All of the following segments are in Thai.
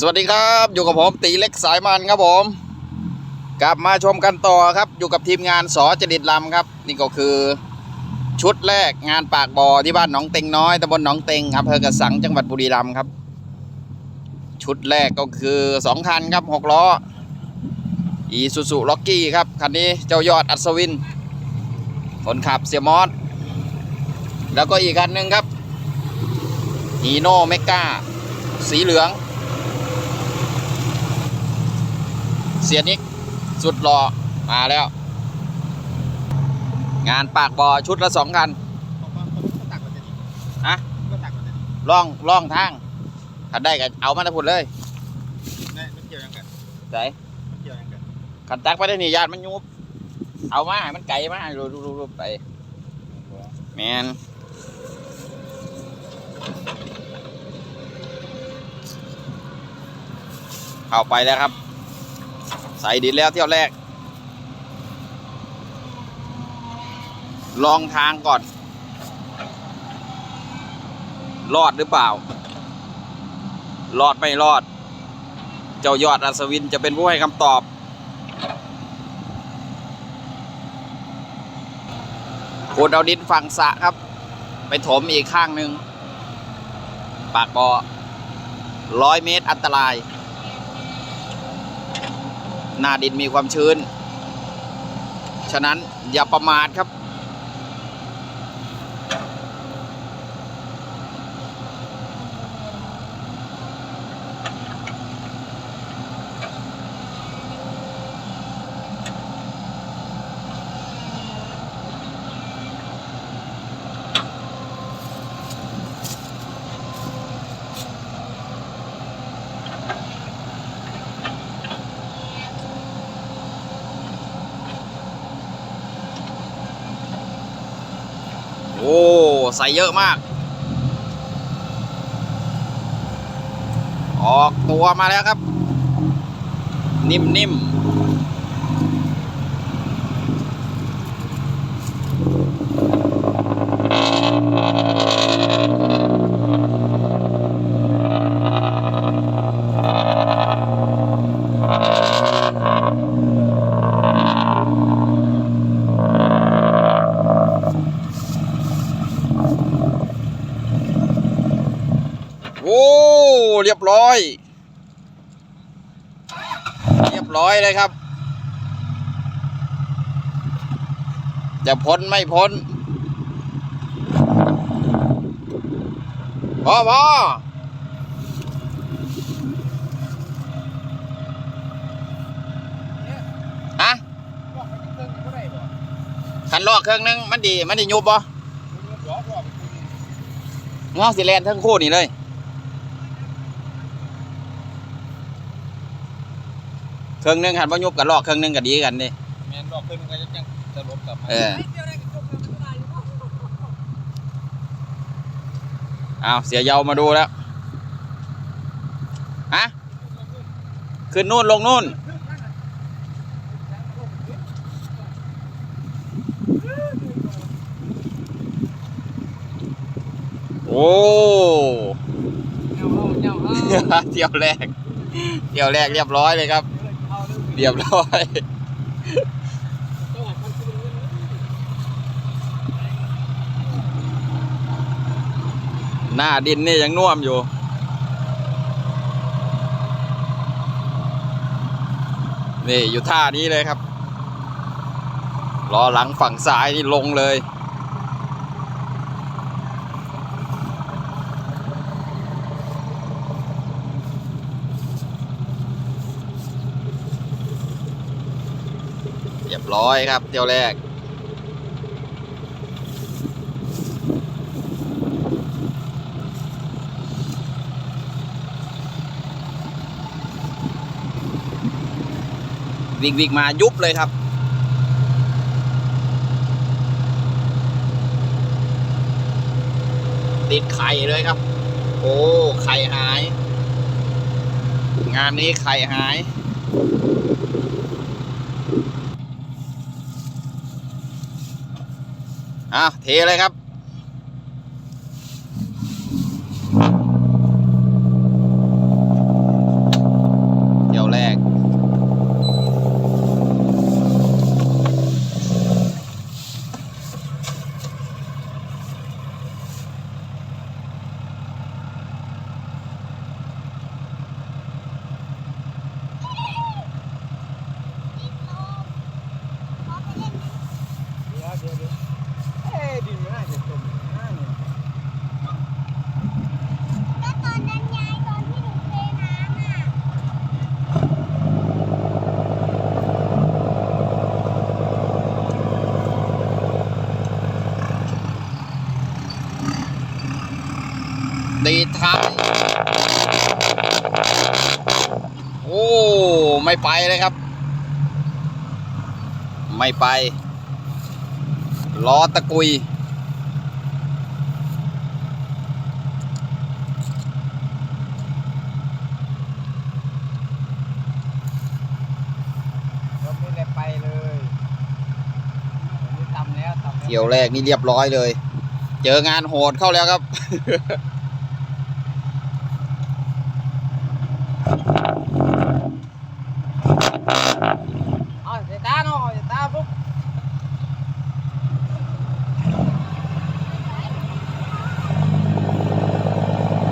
สวัสดีครับอยู่กับผมตีเล็กสายมันครับผม กลับมาชมกันต่อครับ อยู่กับทีมงานสอจดิตลำครับ นี่ก็คือ ชุดแรกงานปากบ่อที่บ้านหนองเต็งน้อยตำบลหนองเต็งอำเภอกระสังจังหวัดบุรีรัมย์ครับ ชุดแรกก็คือสองคันครับหกล้ออีซูซูล็อกกี้ครับคันนี้เจ้ายอดอัศวินคนขับเสียมอสแล้วก็อีกคันหนึ่งครับฮีโน่เมกาสีเหลือง เสียนิกสุดหล่อมาแล้ว งานปากบ่อชุดละสองคันฮะล่องล่องทางขันได้ก็เอามาทั้งหมดเลยไหนขันตักไปได้นี่ญาติมันยุบเอามาให้มันไก่มารูรูรูไปแมนเข้าไปแล้วครับ ใส่ดินแล้วเที่ยวแรก ลองทางก่อน รอดหรือเปล่า รอดไม่รอด เจ้ายอดอัศวินจะเป็นผู้ให้คำตอบขุดเอาดินฝั่งสะครับ ไปถมอีกข้างหนึ่ง ปากบ่อร้อยเมตรอันตราย หน้าดินมีความชื้น ฉะนั้นอย่าประมาทครับ โอ้ใส่เยอะมาก ออกตัวมาแล้วครับ นิ่มๆ โอ้ เรียบร้อย เรียบร้อยเลยครับ จะพ้นไม่พ้นพอพอฮะขันลอกเครื่องนึง มันดี มันดียุบบ่งอสิแลนทั้งคู่นี่เลย เครื่องนึงหันว่ายุบกับลอกเครื่องนึงก็ดีกันดิแมนรอบขึ้นก็จะยังจะลบกลับมาเออเอาเสียเยามาดูแล้ว ฮะ ขึ้นนู่นลงนู่น โอ้ เงาเอาเงาเอา เที่ยวแรก เที่ยวแรกเรียบร้อยเลยครับ เรียบร้อยหน้าดินนี่ยังน่วมอยู่ นี่อยู่ท่านี้เลยครับรอหลังฝั่งซ้ายนี่ลงเลย บร้อยครับ เที่ยวแรก วิ่งวิ่งมายุบเลยครับติดไข่เลยครับ โอ้ ไข่หาย งานนี้ไข่หาย อะเทเลยครับ ดีดท้ายโอ้ไม่ไปเลยครับ ไม่ไปล้อตะกุยรถนี่เลยไปเลยนี่ตำแล้วตำแล้วเที่ยวแรกนี่เรียบร้อยเลย เจองานโหดเข้าแล้วครับ เอาเสียตาเนาะเสียตาปุ๊บ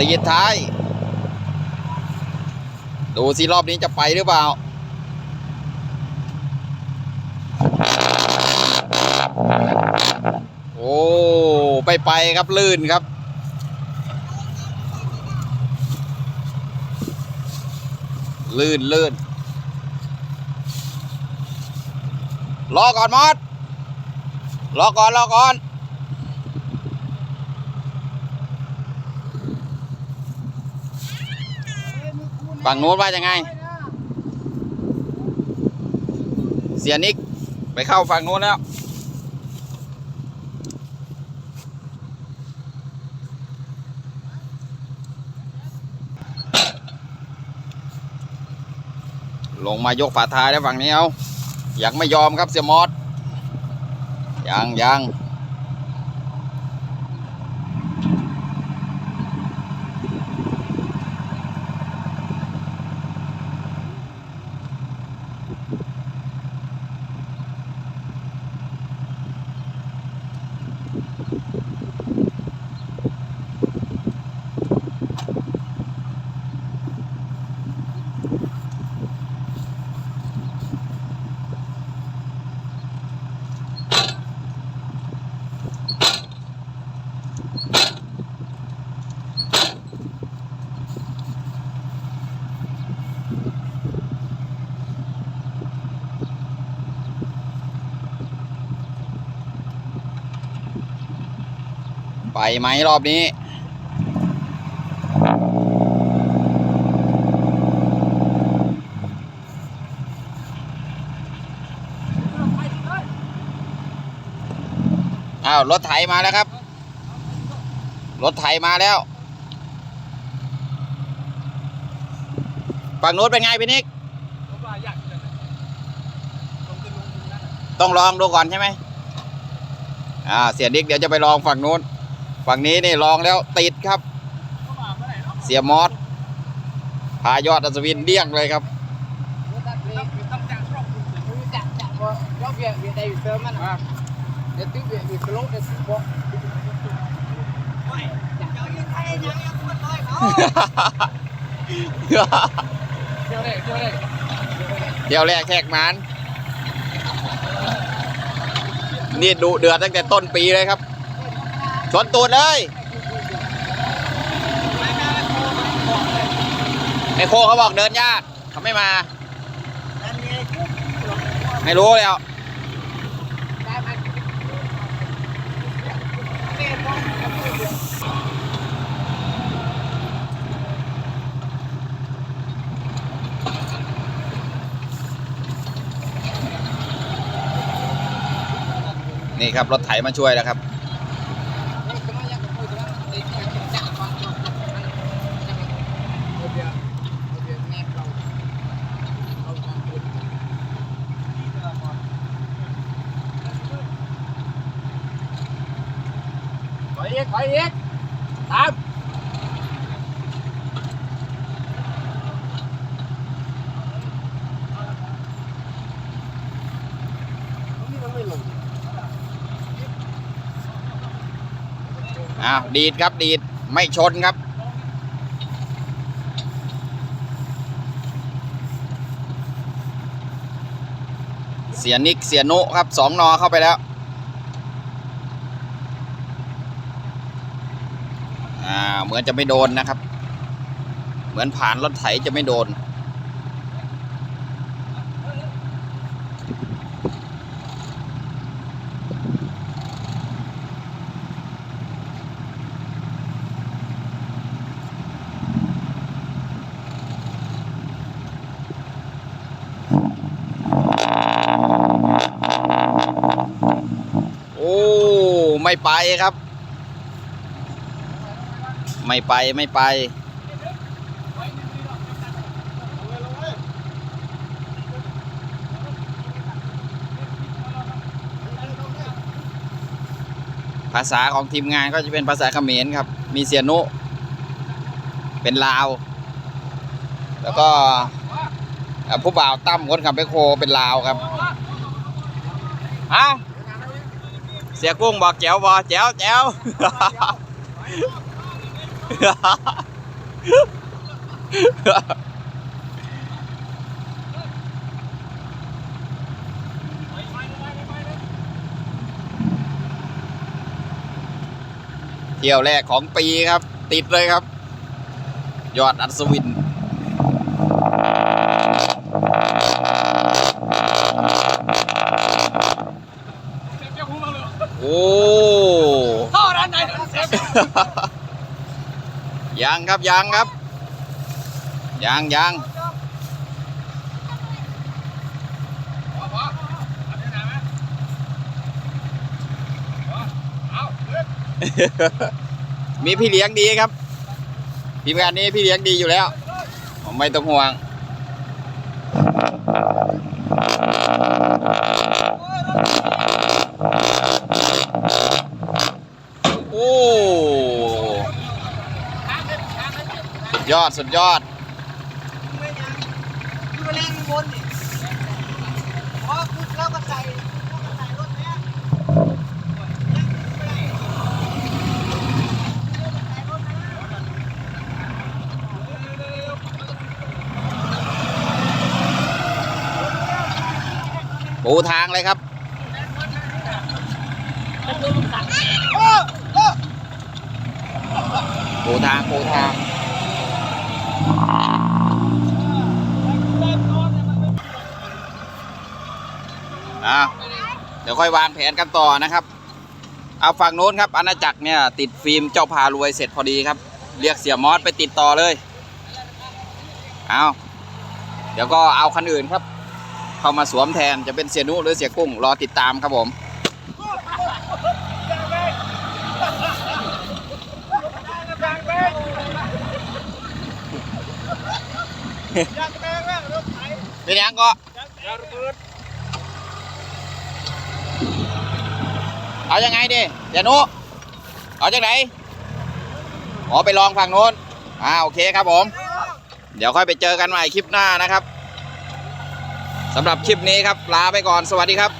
ตีดท้าย ดูสิรอบนี้จะไปหรือเปล่า โอ้ ไปไปครับลื่นครับลื่นลื่นรอก่อนมอสรอก่อนรอก่อน ฝั่งโน้นว่ายังไง เสียนิก ไปเข้าฝั่งโน้นแล้ว ลงมายกฝาท้ายแล้วฝั่งนี้เอา ยังไม่ยอมครับเสียมอสยังยัง ไปไหมรอบนี้อ้าวรถไถมาแล้วครับ รถไถมาแล้วฝั่งโน้นเป็นไงพี่นิกต้องลองดูก่อนใช่ไหมอ่าเสียดิกเดี๋ยวจะไปลองฝั่งโน้น ฝั่งนี้นี่ลองแล้วติดครับเข้ามาเมื่อไหร่เนาะเสียมอสพายอดอัศวินเดี้ยงเลยครับรถตัดเบรกต้องจังครอบคลุมเลยรู้จักจักว่ารถเบียร์เบียร์ใดอยู่เติมมันอะเดี๋ยวตื้อเบียร์เบียร์กระโหลกเดี๋ยวตื้อบอกไม่อยากเอายังไงยังยังพูดเลยเขาเที่ยวเลยเที่ยวเลยเที่ยวแรกแขกมันนี่ดุเดือดตั้งแต่ต้นปีเลยครับ ชนตูดเลยไอโคเขาบอกเดินยากเขาไม่มา ไม่รู้แล้วได้ไหมเต้นบ้างกับเพื่อนนี่ครับ รถไถมาช่วยแล้วครับ ถอยอีกถอยอีกตามนี่มันไม่ลง อ้าวดีดครับดีดไม่ชนครับ เสียนิกเสียนุครับสองนอเข้าไปแล้วอ่าเหมือนจะไม่โดนนะครับ เหมือนผ่านรถไถจะไม่โดน ไม่ไปครับ ไม่ไปไม่ไป ภาษาของทีมงานก็จะเป็นภาษาเขมรครับ มีเสียนุ เป็นลาว แล้วก็ผู้บ่าวตั้มคนขับไปโคเป็นลาวครับ เอา เสียกุ้งบอกแจ๋วบอแจ๋วแจ๋วเที่ยวแรกของปีครับ ติดเลยครับ ยอดอัศวิน โอ้ ท่อด้านในเซฟ ยังครับยังครับยังยังมีพี่เลี้ยงดีครับทีมงานนี้พี่เลี้ยงดีอยู่แล้ว ไม่ต้องห่วง โอ้ สุ ดยอดสุดยอดคือมาเล่นบนนี่พอคุดแล้วก็ใส่แล้วก็ใส่รถเนี้ยปูทางเลยครับปูทางปูทาง อะเดี๋ยว ค่อยวางแผนกันต่อนะครับ เอาฝั่งโน้นครับอาณาจักรเนี่ยติดฟิล์มเจ้าพารวยเสร็จพอดีครับ เรียกเสียมอสไปติดต่อเลย เอาเดี๋ยวก็เอาคันอื่นครับ เข้ามาสวมแทนจะเป็นเสียนุหรือเสียกุ้งรอติดตามครับผมไถเป็นยังก็ ยางระเบิด เอายังไงดิเสียนุเอาจากไหนอ๋อไปลองฝั่งโน้นอ่าโอเคครับผม เดี๋ยวค่อยไปเจอกันใหม่คลิปหน้านะครับสำหรับคลิปนี้ครับลาไปก่อนสวัสดีครับ